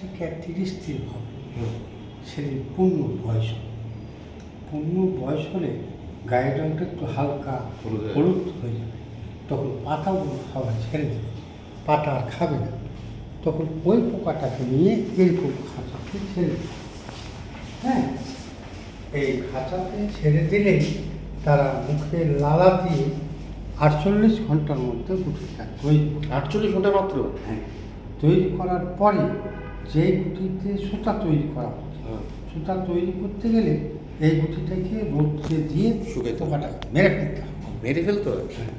থেকে তিরিশ দিন হবে। সেদিন পূর্ণ বয়স। পূর্ণ বয়স হলে গায়ের রঙটা একটু হালকা হলুদ হয়ে যাবে। তখন পাতাগুলো খাওয়া ছেড়ে দেবে। পাতা আর খাবে না। তখন ওই পোকাটাকে নিয়ে এরকম খাঁচাতে ছেড়ে দেবে। হ্যাঁ? এই খাঁচাতে ছেড়ে দিলেই তারা মুখে লালা দিয়ে আটচল্লিশ ঘণ্টার মধ্যে গুটিটা তৈরি আটচল্লিশ ঘণ্টা মাত্র? হ্যাঁ। তৈরি করার পরে যেই গুটিতে সুতা তৈরি করা হচ্ছে হ্যাঁ। সুতা তৈরি করতে গেলে এই গুটিটাকে রোদ্রে দিয়ে হবে। পোকাটা মেরে ফেলতে হবে। মেরে ফেলতে হয় হ্যাঁ।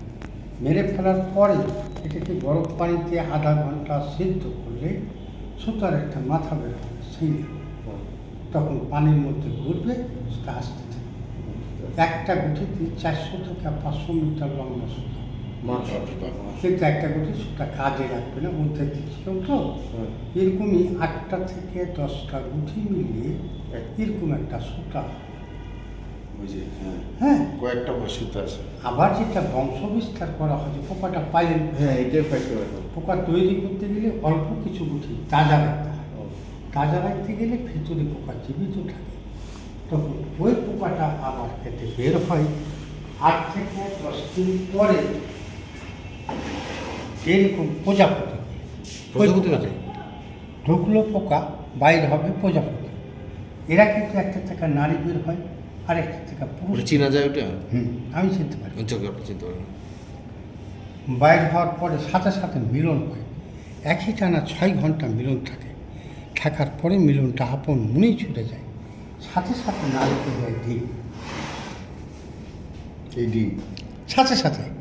মেরে ফেলার পরে এটাকে গরম পানিতে আধা ঘণ্টা সিদ্ধ করলে সুতার একটা মাথা বের হবে সেই তখন পানির মধ্যে ঘুরবে সেটা আসতে একটা গুটিতে চারশো থেকে পাঁচশো মিটার লম্বা সুতা। কিন্তু একটা গুটি সুতা কাজে লাগবে না মধ্যে দিচ্ছিলাম তো? এরকমই আটটা থেকে দশটা গুটি মিলিয়ে এরকম একটা সুতা। বুঝি হ্যাঁ। হ্যাঁ। কয়েকটা ওষুধ আছে। আবার যেটা বংশ বিস্তার করা হয় যে পোকাটা পাইলেন হ্যাঁ এটাই ফাইটে পোকা তৈরি করতে গেলে অল্প কিছু গুটি তাজা রাখতে হয়। তাজা রাখতে গেলে ভিতরে পোকা জীবিত থাকে। তখন ওই পোকাটা আবার খেতে বের হয়। আট থেকে দশ দিন পরে এরকম প্রজাপতি। প্রজাপতি হচ্ছে? ঢুকলো পোকা বাইর হবে প্রজাপতি। এরা কিন্তু একটা থেকে নারী বের হয় আর একটা থেকে পুরুষ চিনা যায় ওটা? হুম আমি চিনতে পারি। চোখে চিনতে পারেন। বাইর হওয়ার পরে সাথে সাথে মিলন হয়। একই টানা ছয় ঘণ্টা মিলন থাকে। থাকার পরে মিলনটা আপন মনেই ছুটে যায়। সাথে সাথে নারীতে যায় ডিম। এই ডিম? সাথে সাথে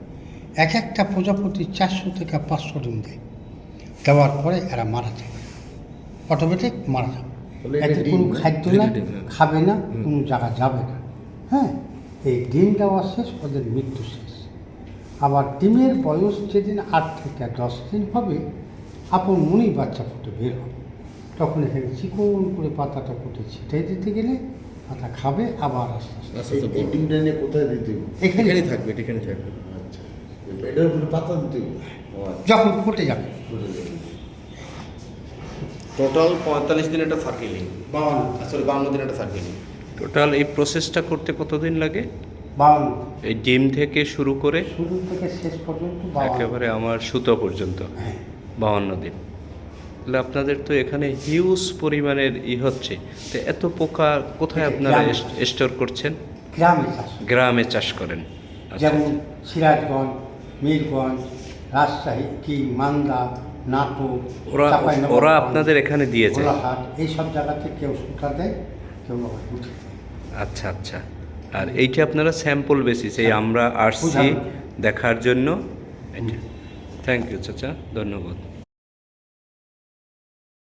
এক একটা প্রজাপতি চারশো থেকে পাঁচশো ডিম দেয়। দেওয়ার পরে এরা মারা যায়। অটোমেটিক মারা যাবে এতে কোনো খাদ্য না খাবে না কোনো জায়গা যাবে না। হ্যাঁ এই ডিম দেওয়া শেষ ওদের মৃত্যু শেষ। আবার ডিমের বয়স যেদিন আট থেকে দশ দিন হবে আপন মনেই বাচ্চা ফুটে বের হবে। তখন এখানে চিকন করে পাতাটা ফুটে ছিটাই দিতে গেলে পাতা খাবে আবার আস্তে আস্তে। ডিমটা নিয়ে কোথায় দিতে এখানেই থাকবে এটা এখানে থাকবে। আচ্ছা এটার উপরে পাতা দিতে হবে? ও আচ্ছা, যখন ফুটে যাবে টোটাল পঁয়তাল্লিশ দিন সার্কেলিং বাউন্ন আসলে বান্ন দিন সার্কেলিং টোটাল এই প্রসেসটা করতে কতদিন লাগে? বাউন্ন। এই ডিম থেকে শুরু করে শুরু থেকে শেষ পর্যন্ত একেবারে আমার সুতো পর্যন্ত। হ্যাঁ। বাহান্ন দিন। তাহলে আপনাদের তো এখানে হিউজ পরিমাণের ই হচ্ছে। তো এত পোকা কোথায় আপনারা স্টোর করছেন? গ্রামে চাষ গ্রামে চাষ করেন। আচ্ছা, যেমন সিরাজগঞ্জ মীরগঞ্জ রাজশাহী কি মান্দা নাটক ওরা ওরা আপনাদের এখানে দিয়েছে? এই এইসব জায়গাতে কেউ সুতা দেয় কেউ আচ্ছা আচ্ছা। আর এইটা আপনারা স্যাম্পল বেসিস এই আমরা আসছি দেখার জন্য। থ্যাংক ইউ চাচা। ধন্যবাদ।